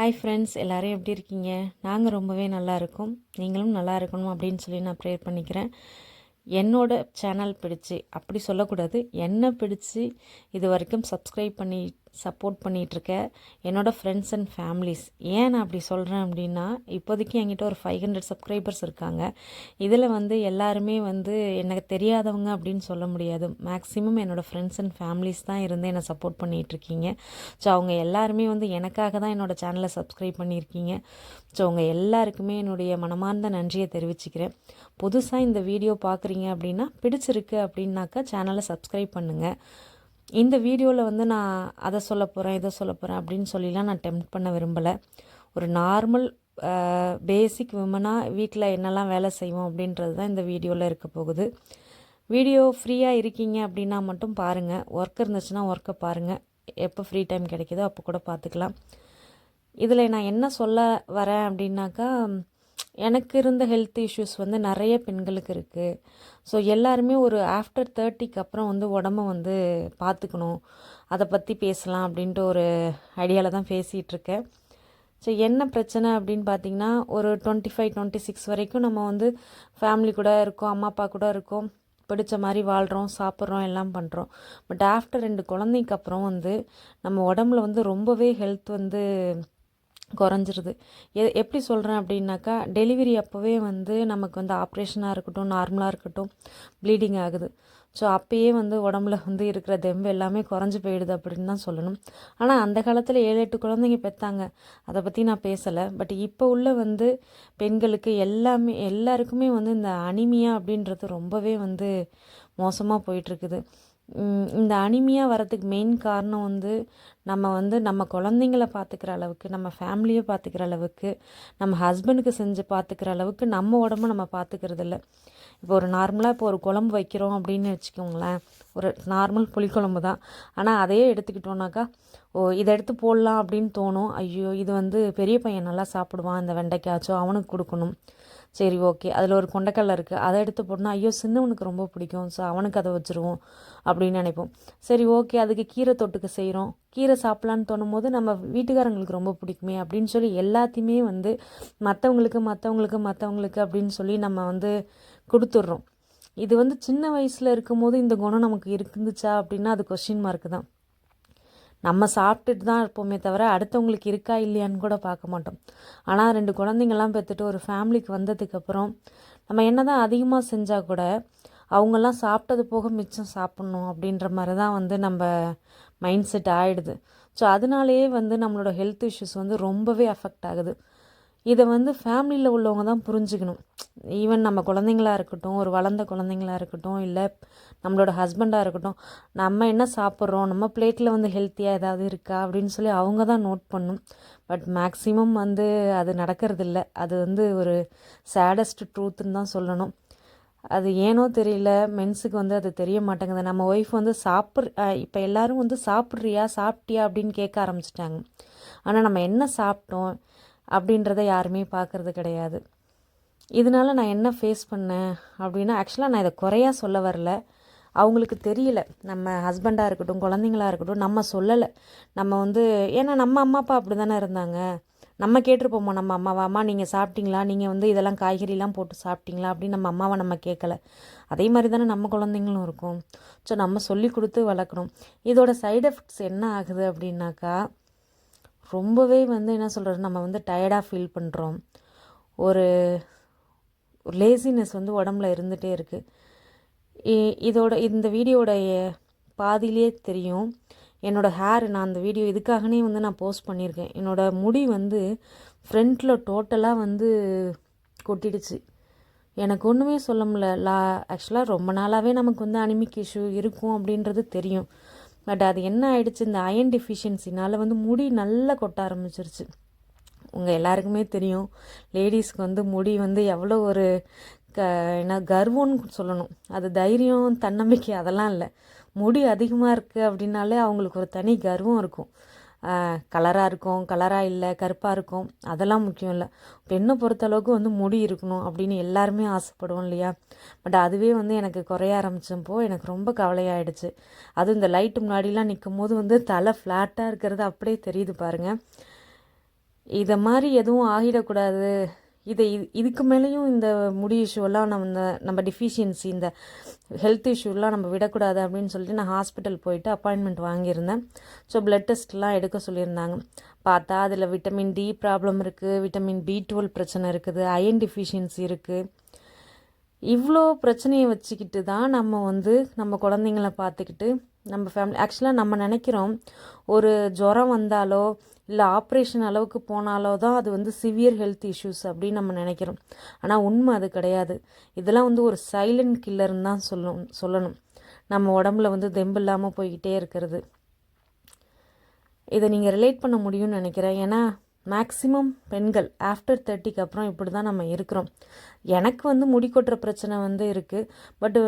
Hi friends எல்லோரும் எப்படி இருக்கீங்க? நாங்கள் ரொம்பவே நல்லா இருக்கோம். நீங்களும் நல்லா இருக்கணும் அப்படின்னு சொல்லி நான் ப்ரேயர் பண்ணிக்கிறேன். என்னோட சேனல் பிடிச்சி அப்படி சொல்லக்கூடாது. என்னை பிடிச்சி இது வரைக்கும் சப்ஸ்கிரைப் பண்ணி சப்போர்ட் பண்ணிகிட்ருக்க என்னோடய ஃப்ரெண்ட்ஸ் அண்ட் ஃபேமிலிஸ் ஏன் நான் அப்படி சொல்கிறேன் அப்படின்னா இப்போதைக்கு என்கிட்ட ஒரு ஃபைவ் ஹண்ட்ரட் சப்ஸ்கிரைபர்ஸ் இருக்காங்க. இதில் வந்து எல்லாருமே வந்து எனக்கு தெரியாதவங்க அப்படின்னு சொல்ல முடியாது. மேக்ஸிமம் என்னோடய ஃப்ரெண்ட்ஸ் அண்ட் ஃபேமிலிஸ் தான் இருந்து என்னை சப்போர்ட் பண்ணிகிட்ருக்கீங்க ஸோ அவங்க எல்லாருமே வந்து எனக்காக தான் என்னோடய சேனலை சப்ஸ்கிரைப் பண்ணியிருக்கீங்க ஸோ அவங்க எல்லாருக்குமே என்னுடைய மனமார்ந்த நன்றியை தெரிவிச்சுக்கிறேன். புதுசாக இந்த வீடியோ பார்க்குறீங்க அப்படின்னா பிடிச்சிருக்கு அப்படின்னாக்கா சேனலை சப்ஸ்கிரைப் பண்ணுங்கள் இந்த வீடியோவில் வந்து நான் அதை சொல்ல போகிறேன் இதை சொல்ல போகிறேன் அப்படின்னு சொல்லிலாம் நான் டெம்ப்ட் பண்ண விரும்பலை. ஒரு நார்மல் பேசிக் விமனாக வீட்டில் என்னெல்லாம் வேலை செய்வோம் அப்படின்றது தான் இந்த வீடியோவில் இருக்க போகுது. வீடியோ ஃப்ரீயாக இருக்கீங்க அப்படின்னா மட்டும் பாருங்கள் ஒர்க் இருந்துச்சுன்னா ஒர்க்கை பாருங்கள் எப்போ ஃப்ரீ டைம் கிடைக்குதோ அப்போ கூட பார்த்துக்கலாம் இதில் நான் என்ன சொல்ல வரேன் அப்படின்னாக்கா எனக்கு இருந்த ஹெல்த் இஷ்யூஸ் வந்து நிறைய பெண்களுக்கு இருக்குது ஸோ எல்லாருமே ஒரு ஆஃப்டர் தேர்ட்டிக்கு அப்புறம் வந்து உடம்ப வந்து பார்த்துக்கணும் அதை பற்றி பேசலாம் அப்படின்ட்டு ஒரு ஐடியாவில் தான் பேசிகிட்ருக்கேன் ஸோ என்ன பிரச்சனை அப்படின்னு பார்த்தீங்கன்னா ஒரு டுவெண்ட்டி ஃபைவ் டுவெண்ட்டி சிக்ஸ் வரைக்கும் நம்ம வந்து ஃபேமிலி கூட இருக்கோம் அம்மா அப்பா கூட இருக்கோம். பிடிச்ச மாதிரி வாழ்கிறோம் சாப்பிட்றோம் எல்லாம் பண்ணுறோம் பட் ஆஃப்டர் ரெண்டு குழந்தைக்கு அப்புறம் வந்து நம்ம உடம்புல வந்து ரொம்பவே ஹெல்த் வந்து குறைஞ்சிருது. எ எப்படி சொல்கிறேன் அப்படின்னாக்கா டெலிவரி அப்போவே வந்து நமக்கு வந்து ஆப்ரேஷனாக இருக்கட்டும் நார்மலாக இருக்கட்டும் ப்ளீடிங் ஆகுது. ஸோ அப்போயே வந்து உடம்புல வந்து இருக்கிற தெம்பு எல்லாமே குறைஞ்சி போயிடுது அப்படின்னு தான் சொல்லணும். ஆனால் அந்த காலத்தில் ஏழு எட்டு குழந்தைங்க பெற்றாங்க அதை பற்றி நான் பேசலை. பட் இப்போ உள்ள வந்து பெண்களுக்கு எல்லாமே எல்லாருக்குமே வந்து இந்த அனிமியா அப்படின்றது ரொம்பவே வந்து மோசமாக போயிட்டுருக்குது இந்த அனிமியா வரதுக்கு மெயின் காரணம் வந்து நம்ம வந்து நம்ம குழந்தைங்கள பார்த்துக்கிற அளவுக்கு நம்ம ஃபேமிலியை பார்த்துக்கிற அளவுக்கு நம்ம ஹஸ்பண்டுக்கு செஞ்சு பார்த்துக்கிற அளவுக்கு நம்ம உடம்ப நம்ம பார்த்துக்கிறது இல்லை இப்போ ஒரு நார்மலாக இப்போ ஒரு குழம்பு வைக்கிறோம் அப்படின்னு வச்சுக்கோங்களேன். ஒரு நார்மல் புளிக்குழம்பு தான். ஆனால் அதையே எடுத்துக்கிட்டோன்னாக்கா ஓ இதை எடுத்து போடலாம் அப்படின்னு தோணும். ஐயோ இது வந்து பெரிய பையன் நல்லா சாப்பிடுவான் இந்த வெண்டைக்காச்சும் அவனுக்கு கொடுக்கணும். சரி ஓகே. அதில் ஒரு கொண்டக்கடலை இருக்குது அதை எடுத்து போட்டோம்னா ஐயோ சின்னவனுக்கு ரொம்ப பிடிக்கும். ஸோ அவனுக்கு அதை வச்சுருவோம் அப்படின்னு நினைப்போம். சரி ஓகே. அதுக்கு கீரை தொட்டுக்கு செய்கிறோம் கீரை சாப்பிட்லான்னு தோணும் போது நம்ம வீட்டுக்காரங்களுக்கு ரொம்ப பிடிக்குமே அப்படின்னு சொல்லி எல்லாத்தையுமே வந்து மற்றவங்களுக்கு மற்றவங்களுக்கு மற்றவங்களுக்கு அப்படின்னு சொல்லி நம்ம வந்து கொடுத்துட்றோம். இது வந்து சின்ன வயசில் இருக்கும்போது இந்த குணம் நமக்கு இருந்துச்சா அப்படின்னா அது கொஷின் மார்க்கு தான். நம்ம சாப்பிட்டுட்டு தான் இருப்போமே தவிர அடுத்தவங்களுக்கு இருக்கா இல்லையான்னு கூட பார்க்க மாட்டோம். ஆனால் ரெண்டு குழந்தைங்கள்லாம் பெற்றுட்டு ஒரு ஃபேமிலிக்கு வந்ததுக்கப்புறம் நம்ம என்ன தான் அதிகமாக செஞ்சால் கூட அவங்கெல்லாம் சாப்பிட்டது போக மிச்சம் சாப்பிட்ணும் அப்படின்ற மாதிரி தான் வந்து நம்ம மைண்ட் செட் ஆகிடுது ஸோ அதனாலேயே வந்து நம்மளோட ஹெல்த் இஷ்யூஸ் வந்து ரொம்பவே அஃபெக்ட் ஆகுது. இதை வந்து ஃபேமிலியில் உள்ளவங்க தான் புரிஞ்சுக்கணும். ஈவன் நம்ம குழந்தைங்களா இருக்கட்டும் ஒரு வளர்ந்த குழந்தைங்களா இருக்கட்டும் இல்லை நம்மளோட ஹஸ்பண்டாக இருக்கட்டும் நம்ம என்ன சாப்பிட்றோம் நம்ம பிளேட்டில் வந்து ஹெல்த்தியாக ஏதாவது இருக்கா அப்படின்னு சொல்லி அவங்க தான் நோட் பண்ணும். பட் மேக்ஸிமம் வந்து அது நடக்கிறதில்ல. அது வந்து ஒரு சேடஸ்ட் ட்ரூத்துன்னு தான் சொல்லணும். அது ஏனோ தெரியல மென்ஸுக்கு வந்து அது தெரிய மாட்டேங்குது. நம்ம ஒய்ஃப் வந்து சாப்பிட்ற இப்போ எல்லோரும் வந்து சாப்பிட்றியா சாப்பிட்டியா அப்படின்னு கேட்க ஆரம்பிச்சிட்டாங்க. ஆனால் நம்ம என்ன சாப்பிட்டோம் அப்படின்றத யாருமே பார்க்குறது கிடையாது. இதனால் நான் என்ன ஃபேஸ் பண்ணேன் அப்படின்னா ஆக்சுவலாக நான் இதை குறையாக சொல்ல வரல. அவங்களுக்கு தெரியல. நம்ம ஹஸ்பண்டாக இருக்கட்டும் குழந்தைங்களா இருக்கட்டும் நம்ம சொல்லலை. நம்ம வந்து ஏன்னா நம்ம அம்மா அப்பா அப்படி தானே இருந்தாங்க. நம்ம கேட்டிருப்போமோ நம்ம அம்மாவா அம்மா நீங்கள் சாப்பிட்டீங்களா? நீங்கள் வந்து இதெல்லாம் காய்கறிலாம் போட்டு சாப்பிட்டீங்களா? அப்படின்னு நம்ம அம்மாவை நம்ம கேட்கல அதே மாதிரி தானே நம்ம குழந்தைங்களும் இருக்கும். ஸோ நம்ம சொல்லி கொடுத்து வளர்க்கணும். இதோட சைடு எஃபெக்ட்ஸ் என்ன ஆகுது அப்படின்னாக்கா ரொம்பவே வந்து என்ன சொல்கிறது நம்ம வந்து டயர்டாக ஃபீல் பண்ணுறோம் ஒரு லேசினஸ் வந்து உடம்புல இருந்துகிட்டே இருக்குது இதோட இந்த வீடியோடைய பாதியிலே தெரியும். என்னோடய ஹேர் நான் அந்த வீடியோ இதுக்காகனே வந்து நான் போஸ்ட் பண்ணியிருக்கேன். என்னோடய முடி வந்து ஃப்ரண்ட்டில் டோட்டலாக வந்து கொட்டிடுச்சு. எனக்கு ஒன்றுமே சொல்ல முடியல. லா ஆக்சுவலாக ரொம்ப நாளாகவே நமக்கு வந்து அனிமிக் இஷ்யூ இருக்கும் அப்படின்றது தெரியும். பட் அது என்ன ஆயிடுச்சு? இந்த அயன் டெஃபிஷியன்சினால் வந்து முடி நல்லா கொட்ட ஆரம்பிச்சிருச்சு. உங்கள் எல்லாருக்குமே தெரியும். லேடிஸ்க்கு வந்து முடி வந்து எவ்வளோ ஒரு க என்ன கர்வம்னு சொல்லணும். அது தைரியம் தன்னம்பிக்கை அதெல்லாம் இல்லை. முடி அதிகமாக இருக்குது அப்படின்னாலே அவங்களுக்கு ஒரு தனி கர்வம் இருக்கும். கலராக இருக்கும் கலராக இல்லை கருப்பாக இருக்கும். அதெல்லாம் முக்கியம் இல்லை. பெண்ணை பொறுத்தளவுக்கு வந்து முடி இருக்கணும் அப்படின்னு எல்லாருமே ஆசைப்படுவோம் இல்லையா? பட் அதுவே வந்து எனக்கு குறைய ஆரம்பிச்சப்போ எனக்கு ரொம்ப கவலையாயிடுச்சு. அதுவும் இந்த லைட்டு முன்னாடிலாம் நிற்கும் போது வந்து தலை ஃப்ளாட்டாக இருக்கிறது அப்படியே தெரியுது பாருங்கள் இதை மாதிரி எதுவும் ஆகிடக்கூடாது. இதை இது இதுக்கு மேலேயும் இந்த முடி இஷ்யூலாம் நம்ம இந்த நம்ம டிஃபிஷியன்சி இந்த ஹெல்த் இஷ்யூலாம் நம்ம விடக்கூடாது அப்படின்னு சொல்லிட்டு நான் ஹாஸ்பிட்டல் போயிட்டு அப்பாயின்மெண்ட் வாங்கியிருந்தேன். ஸோ பிளட் டெஸ்ட்லாம் எடுக்க சொல்லியிருந்தாங்க. பார்த்தா அதில் விட்டமின் டி ப்ராப்ளம் இருக்குது விட்டமின் பி டுவெல் பிரச்சனை இருக்குது அயன் டிஃபிஷியன்சி இருக்குது இவ்வளோ பிரச்சனையை வச்சுக்கிட்டு தான் நம்ம வந்து நம்ம குழந்தைங்கள பார்த்துக்கிட்டு நம்ம ஃபேமிலி ஆக்சுவலாக நம்ம நினைக்கிறோம் ஒரு ஜுரம் வந்தாலோ இல்லை ஆப்ரேஷன் அளவுக்கு போனாலோ தான் அது வந்து சிவியர் ஹெல்த் இஷ்யூஸ் அப்படின்னு நம்ம நினைக்கிறோம். ஆனால் உண்மை அது கிடையாது. இதெல்லாம் வந்து ஒரு சைலண்ட் கில்லர்னு தான் சொல்லணும் சொல்லணும். நம்ம உடம்புல வந்து தெம்பு இல்லாமல் போய்கிட்டே இருக்கிறது. இதை நீங்கள் ரிலேட் பண்ண முடியும்னு நினைக்கிறேன். ஏன்னா மேக்ஸிமம் பெண்கள் ஆஃப்டர் தேர்ட்டிக்கு அப்புறம் இப்படி தான் நம்ம இருக்கிறோம். எனக்கு வந்து முடி கொட்டுற பிரச்சனை வந்து இருக்குது பட்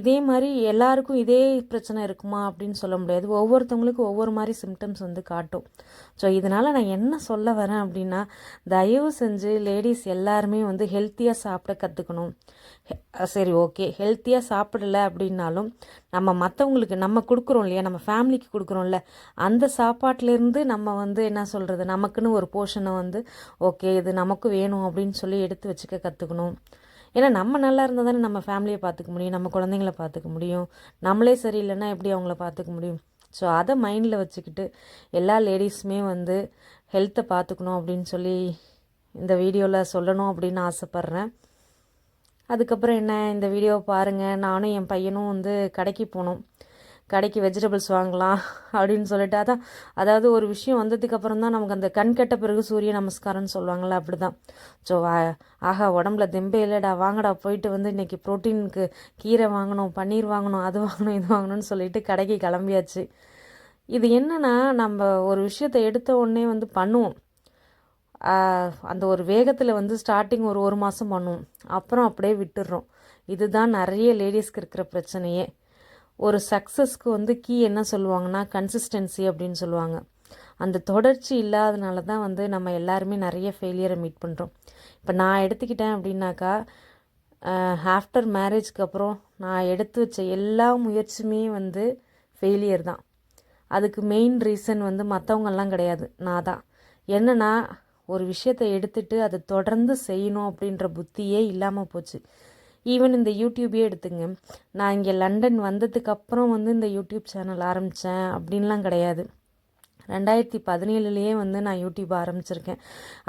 இதே மாதிரி எல்லாருக்கும் இதே பிரச்சனை இருக்குமா அப்படின்னு சொல்ல முடியாது. ஒவ்வொருத்தவங்களுக்கும் ஒவ்வொரு மாதிரி சிம்டம்ஸ் வந்து காட்டும். ஸோ இதனால் நான் என்ன சொல்ல வரேன் அப்படின்னா தயவு செஞ்சு லேடிஸ் எல்லாருமே வந்து ஹெல்த்தியாக சாப்பிட கற்றுக்கணும் சரி ஓகே ஹெல்த்தியாக சாப்பிடல அப்படின்னாலும் நம்ம மற்றவங்களுக்கு நம்ம கொடுக்குறோம் இல்லையா? நம்ம ஃபேமிலிக்கு கொடுக்குறோம்ல அந்த சாப்பாட்டிலேருந்து நம்ம வந்து என்ன சொல்கிறது நமக்குன்னு ஒரு போர்ஷனை வந்து ஓகே இது நமக்கு வேணும் அப்படின்னு சொல்லி எடுத்து வச்சுக்க கற்றுக்கணும் ஏன்னா நம்ம நல்லா இருந்தால் தானே நம்ம ஃபேமிலியை பார்த்துக்க முடியும் நம்ம குழந்தைங்கள பார்த்துக்க முடியும். நம்மளே சரியில்லைன்னா எப்படி அவங்கள பார்த்துக்க முடியும்? ஸோ அதை மைண்டில் வச்சுக்கிட்டு எல்லா லேடிஸுமே வந்து ஹெல்த்தை பார்த்துக்கணும் அப்படின்னு சொல்லி இந்த வீடியோவில் சொல்லணும் அப்படின்னு ஆசைப்பட்றேன். அதுக்கப்புறம் என்ன இந்த வீடியோவை பாருங்கள் நானும் என் பையனும் வந்து கடைக்கு போனோம். கடைக்கு வெஜிடபிள்ஸ் வாங்கலாம் அப்படின்னு சொல்லிட்டு. அதான் அதாவது ஒரு விஷயம் வந்ததுக்கப்புறம் தான் நமக்கு அந்த கண் கெட்ட பிறகு சூரிய நமஸ்காரம்னு சொல்லுவாங்கள்ல அப்படி தான் ஸோ ஆஹா உடம்புல தெம்பே இல்லைடா வாங்கடா போயிட்டு வந்து இன்றைக்கி ப்ரோட்டீனுக்கு கீரை வாங்கணும் பன்னீர் வாங்கணும் அது வாங்கணும் இது வாங்கணும்னு சொல்லிட்டு கடைக்கு கிளம்பியாச்சு. இது என்னென்னா நம்ம ஒரு விஷயத்தை எடுத்த உடனே வந்து பண்ணுவோம். அந்த ஒரு வேகத்தில் வந்து ஸ்டார்டிங் ஒரு ஒரு மாதம் பண்ணுவோம். அப்புறம் அப்படியே விட்டுடுறோம் இதுதான் நிறைய லேடிஸ்க்கு இருக்கிற பிரச்சனையே. ஒரு சக்ஸஸ்க்கு வந்து கீ என்ன சொல்லுவாங்கன்னா கன்சிஸ்டன்சி அப்படின்னு சொல்லுவாங்க. அந்த தொடர்ச்சி இல்லாதனால தான் வந்து நம்ம எல்லாருமே நிறைய ஃபெயிலியரை மீட் பண்ணுறோம் இப்போ நான் எடுத்துக்கிட்டேன் அப்படின்னாக்கா ஆஃப்டர் மேரேஜ்க்கு அப்புறம் நான் எடுத்து வச்ச எல்லா முயற்சியுமே வந்து ஃபெயிலியர் தான். அதுக்கு மெயின் ரீசன் வந்து மற்றவங்கெல்லாம் கிடையாது. நான் தான். என்னென்னா ஒரு விஷயத்தை எடுத்துட்டு அதை தொடர்ந்து செய்யணும் அப்படின்ற புத்தியே இல்லாமல் போச்சு. ஈவன் இந்த யூடியூபே எடுத்துங்க. நான் இங்கே லண்டன் வந்ததுக்கப்புறம் வந்து இந்த யூடியூப் சேனல் ஆரம்பித்தேன் அப்படின்லாம் கிடையாது. ரெண்டாயிரத்தி பதினேழுலேயே வந்து நான் யூடியூப் ஆரம்பிச்சிருக்கேன்.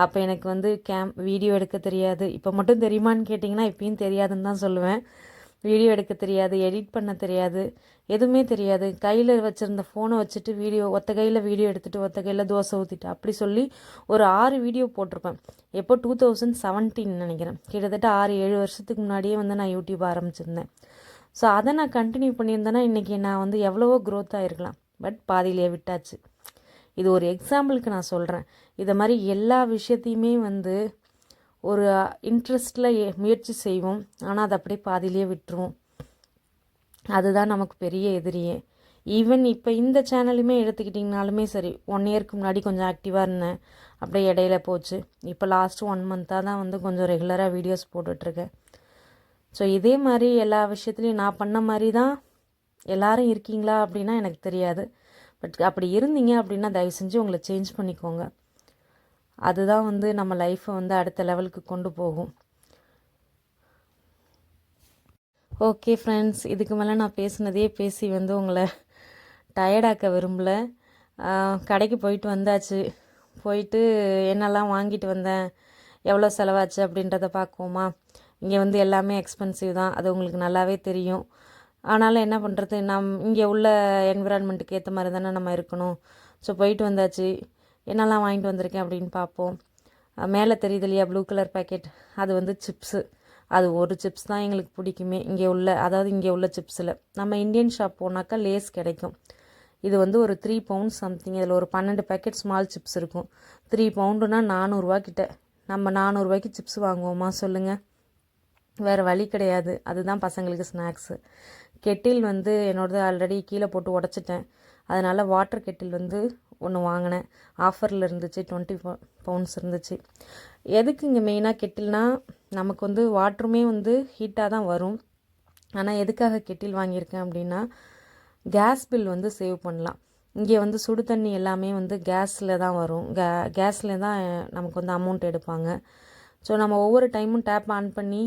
அப்போ எனக்கு வந்து கேம் வீடியோ எடுக்க தெரியாது. இப்போ மட்டும் தெரியுமான்னு கேட்டிங்கன்னா இப்பயும் தெரியாதுன்னு தான் சொல்லுவேன். வீடியோ எடுக்க தெரியாது எடிட் பண்ண தெரியாது எதுவுமே தெரியாது. கையில் வச்சுருந்த ஃபோனை வச்சுட்டு வீடியோ ஒத்த கையில் வீடியோ எடுத்துகிட்டு ஒத்த கையில் தோசை ஊற்றிட்டு அப்படி சொல்லி ஒரு ஆறு வீடியோ போட்டிருப்பேன். எப்போ? டூ தௌசண்ட் செவன்டீன் நினைக்கிறேன். கிட்டத்தட்ட ஆறு ஏழு வருஷத்துக்கு முன்னாடியே வந்து நான் யூடியூப் ஆரம்பிச்சிருந்தேன். ஸோ அதை நான் கண்டினியூ பண்ணியிருந்தேன்னா இன்றைக்கி நான் வந்து எவ்வளவோ க்ரோத் ஆகிருக்கலாம் பட் பாதியிலே விட்டாச்சு. இது ஒரு எக்ஸாம்பிளுக்கு நான் சொல்கிறேன் இதை மாதிரி எல்லா விஷயத்தையுமே வந்து ஒரு இன்ட்ரெஸ்டில் முயற்சி செய்வோம். ஆனால் அதை அப்படியே பாதிலேயே விட்டுருவோம். அதுதான் நமக்கு பெரிய எதிரியே. ஈவன் இப்போ இந்த சேனலுமே எடுத்துக்கிட்டிங்கனாலுமே சரி ஒன் இயர்க்கு முன்னாடி கொஞ்சம் ஆக்டிவாக இருந்தேன். அப்படியே இடையில போச்சு. இப்போ லாஸ்ட் ஒன் மந்த்தாக தான் வந்து கொஞ்சம் ரெகுலராக வீடியோஸ் போட்டுட்ருக்கேன். ஸோ இதே மாதிரி எல்லா விஷயத்துலையும் நான் பண்ண மாதிரி தான் எல்லோரும் இருக்கீங்களா அப்படின்னா எனக்கு தெரியாது. பட் அப்படி இருந்தீங்க அப்படின்னா தயவு செஞ்சு உங்களை சேஞ்ச் பண்ணிக்கோங்க. அதுதான் வந்து நம்ம லைஃப்பை வந்து அடுத்த லெவலுக்கு கொண்டு போகும். ஓகே ஃப்ரெண்ட்ஸ் இதுக்கு மேலே நான் பேசினதே பேசி வந்து உங்களை டயர்டாக்க விரும்பலை. கடைக்கு போயிட்டு வந்தாச்சு. போயிட்டு என்னெல்லாம் வாங்கிட்டு வந்தேன்? எவ்வளோ செலவாச்சு அப்படின்றத பார்க்குவோமா? இங்கே வந்து எல்லாமே எக்ஸ்பென்சிவ் தான். அது உங்களுக்கு நல்லாவே தெரியும். ஆனாலும் என்ன பண்ணுறது நம் இங்கே உள்ள என்விரான்மெண்ட்டுக்கு ஏற்ற மாதிரி தானே நம்ம இருக்கணும். ஸோ போயிட்டு வந்தாச்சு. என்னெல்லாம் வாங்கிட்டு வந்திருக்கேன் அப்படின்னு பார்ப்போம். மேலே தெரியுது இல்லையா ப்ளூ கலர் பேக்கெட் அது வந்து சிப்ஸு அது ஒரு சிப்ஸ் தான் எங்களுக்கு பிடிக்குமே. இங்கே உள்ள அதாவது இங்கே உள்ள சிப்ஸில் நம்ம இந்தியன் ஷாப் போனாக்கா லேஸ் கிடைக்கும். இது வந்து ஒரு த்ரீ பவுண்ட் சம்திங் இதில் ஒரு பன்னெண்டு பேக்கெட் ஸ்மால் சிப்ஸ் இருக்கும். த்ரீ பவுண்டுனா நானூறுரூவா கிட்ட. நம்ம நானூறுரூவாய்க்கு சிப்ஸ் வாங்குவோமா? சொல்லுங்கள் வேறு வழி கிடையாது. அதுதான் பசங்களுக்கு ஸ்நாக்ஸு கெட்டில் வந்து என்னோடது ஆல்ரெடி கீழே போட்டு உடச்சிட்டேன். அதனால் வாட்டர் கெட்டில் வந்து ஒன்று வாங்கினேன். ஆஃபரில் இருந்துச்சு டுவெண்ட்டி பவுண்ட்ஸ் இருந்துச்சு. எதுக்கு இங்கே மெயினாக கெட்டில்னால் நமக்கு வந்து வாட்டருமே வந்து ஹீட்டாக தான் வரும். ஆனால் எதுக்காக கெட்டில் வாங்கியிருக்கேன் அப்படின்னா கேஸ் பில் வந்து சேவ் பண்ணலாம். இங்கே வந்து சுடு தண்ணி எல்லாமே வந்து கேஸில் தான் வரும். கே கேஸில் தான் நமக்கு வந்து அமௌண்ட் எடுப்பாங்க. ஸோ நம்ம ஒவ்வொரு டைமும் டேப் ஆன் பண்ணி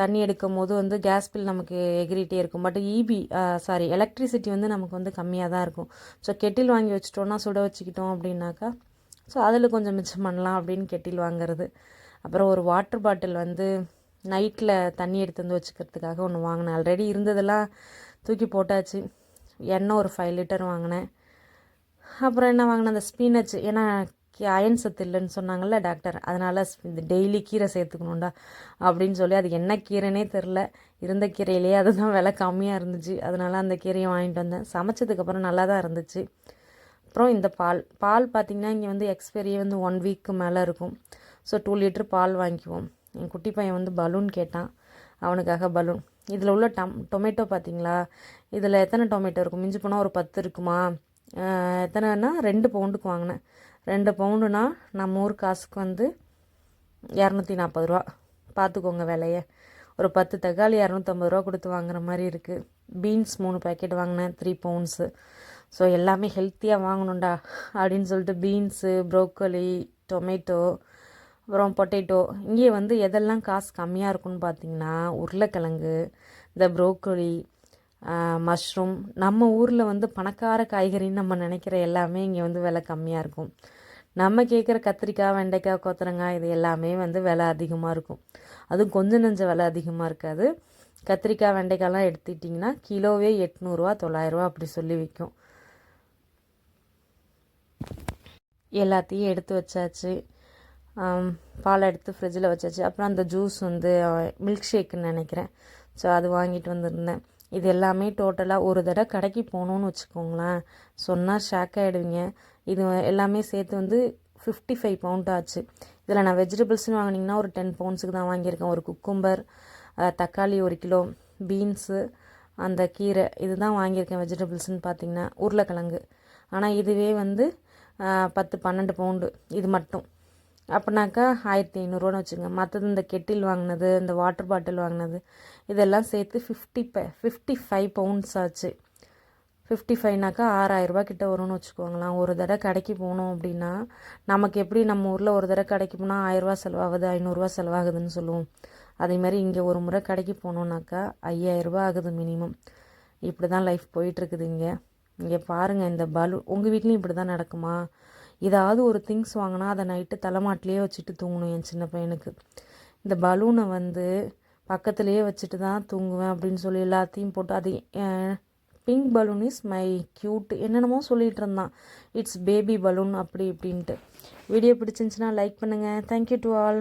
தண்ணி எடுக்கும் போது வந்து கேஸ் பில் நமக்கு எகிரிட்டே இருக்கும். பட் இபி சாரி எலக்ட்ரிசிட்டி வந்து நமக்கு வந்து கம்மியாக தான் இருக்கும். ஸோ கெட்டில் வாங்கி வச்சிட்டோன்னா சுட வச்சுக்கிட்டோம் அப்படின்னாக்கா ஸோ அதில் கொஞ்சம் மிச்சம் பண்ணலாம் அப்படின்னு கெட்டில் வாங்குறது. அப்புறம் ஒரு வாட்டர் பாட்டில் வந்து நைட்டில் தண்ணி எடுத்து வந்து வச்சுக்கிறதுக்காக ஒன்று வாங்கினேன். ஆல்ரெடி இருந்ததெல்லாம் தூக்கி போட்டாச்சு. எண்ணெய் ஒரு ஃபைவ் லிட்டர் வாங்கினேன். அப்புறம் என்ன வாங்கினேன்? அந்த ஸ்பீனச் ஏன்னா அயன் சத்து இல்லைன்னு சொன்னாங்கல்ல டாக்டர். அதனால் இந்த டெய்லி கீரை சேர்த்துக்கணும்டா அப்படின்னு சொல்லி அது என்ன கீரைனே தெரில இருந்த கீரையிலேயே அதுதான் விலை கம்மியாக இருந்துச்சு. அதனால் அந்த கீரையை வாங்கிட்டு வந்தேன். சமைச்சதுக்கப்புறம் நல்லா தான் இருந்துச்சு. அப்புறம் இந்த பால் பால் பார்த்திங்கன்னா இங்கே வந்து எக்ஸ்பைரி வந்து ஒன் வீக்கு மேலே இருக்கும். ஸோ டூ லிட்ரு பால் வாங்கிக்குவோம். என் குட்டி பையன் வந்து பலூன் கேட்டான். அவனுக்காக பலூன். இதில் உள்ள டம் டொமேட்டோ பார்த்தீங்களா இதில் எத்தனை டொமேட்டோ இருக்கும்? மிஞ்சி போனால் ஒரு பத்து இருக்குமா? எத்தனைன்னா ரெண்டு பவுண்டுக்கு வாங்கினேன். ரெண்டு பவுண்டுனா நம்ம ஊர் காசுக்கு வந்து இரநூத்தி நாற்பது ரூபா. பார்த்துக்கோங்க விலையை. ஒரு பத்து தக்காளி இரநூத்தம்பது ரூபா கொடுத்து வாங்குற மாதிரி இருக்குது பீன்ஸ் மூணு பேக்கெட் வாங்கினேன் த்ரீ பவுண்ட்ஸு ஸோ எல்லாமே ஹெல்த்தியாக வாங்கணும்டா அப்படின்னு சொல்லிட்டு பீன்ஸு ப்ரோக்கோலி டொமேட்டோ அப்புறம் பொட்டேட்டோ இங்கே வந்து எதெல்லாம் காசு கம்மியாக இருக்கும்னு பார்த்தீங்கன்னா உருளைக்கிழங்கு இந்த ப்ரோக்கோலி மஷ்ரூம் நம்ம ஊரில் வந்து பணக்கார காய்கறின்னு நம்ம நினைக்கிற எல்லாமே இங்கே வந்து விலை கம்மியாக இருக்கும். நம்ம கேட்குற கத்திரிக்காய் வெண்டைக்காய் கொத்தரங்காய் இது எல்லாமே வந்து விலை அதிகமாக இருக்கும். அதுவும் கொஞ்சம் நஞ்ச விலை அதிகமாக இருக்காது. கத்திரிக்காய் வெண்டைக்காய்லாம் எடுத்துக்கிட்டிங்கன்னா கிலோவே எட்நூறுரூவா தொள்ளாயிரரூவா அப்படி சொல்லி விற்கும் எல்லாத்தையும் எடுத்து வச்சாச்சு. பால் எடுத்து ஃப்ரிட்ஜில் வச்சாச்சு. அப்புறம் அந்த ஜூஸ் வந்து மில்க் ஷேக்குன்னு நினைக்கிறேன். ஸோ அது வாங்கிட்டு வந்திருந்தேன். இது எல்லாமே டோட்டலாக ஒரு தடவை கடைக்கு போகணுன்னு வச்சுக்கோங்களேன். சொன்னால் ஷாக் ஆகிடுவீங்க இது எல்லாமே சேர்த்து வந்து ஃபிஃப்டி ஃபைவ் பவுண்ட் ஆச்சு. இதில் நான் வெஜிடபிள்ஸ்னு வாங்கினீங்கன்னா ஒரு டென் பவுண்ட்ஸுக்கு தான் வாங்கியிருக்கேன். ஒரு குக்கும்பர் தக்காளி ஒரு கிலோ பீன்ஸு அந்த கீரை இது தான் வாங்கியிருக்கேன் வெஜிடபிள்ஸ்னு பார்த்தீங்கன்னா உருளைக்கிழங்கு. ஆனால் இதுவே வந்து பத்து பன்னெண்டு பவுண்டு இது மட்டும். அப்படின்னாக்கா ஆயிரத்தி ஐநூறுரூவான்னு வச்சுங்க மற்றது இந்த கெட்டில் வாங்கினது இந்த வாட்டர் பாட்டில் வாங்கினது இதெல்லாம் சேர்த்து ஃபிஃப்டி ப ஃபிஃப்டி ஃபைவ் பவுண்ட்ஸ் ஆச்சு. ஃபிஃப்டி ஃபைவ்னாக்கா ஆறாயிரரூபா கிட்ட வரும்னு வச்சுக்கோங்களேன். ஒரு தடவை கடைக்கு போனோம் அப்படின்னா நமக்கு எப்படி நம்ம ஊரில் ஒரு தடவை கடைக்கு போனால் ஆயிரரூவா செலவாகுது ஐநூறுரூவா செலவாகுதுன்னு சொல்லுவோம். அதே மாதிரி இங்கே ஒரு முறை கடைக்கு போனோம்னாக்கா ஐயாயிரரூபா ஆகுது மினிமம் இப்படி தான் லைஃப் போயிட்டுருக்குது இங்கே. இங்கே பாருங்கள் இந்த பலூன் உங்கள் வீட்லேயும் இப்படி தான் நடக்குமா? ஏதாவது ஒரு திங்ஸ் வாங்கினா அதை நைட்டு தலைமாட்டிலேயே வச்சுட்டு தூங்கணும் என் சின்ன பையனுக்கு. இந்த பலூனை வந்து பக்கத்துலேயே வச்சுட்டு தான் தூங்குவேன் அப்படின்னு சொல்லி எல்லாத்தையும் போட்டு அது pink balloon is my cute என்னென்னமோ சொல்லிகிட்டு இருந்தான். இட்ஸ் பேபி பலூன் அப்படி இப்படின்ட்டு. வீடியோ பிடிச்சிருந்துச்சுன்னா லைக் பண்ணுங்கள் தேங்க்யூ டு ஆல்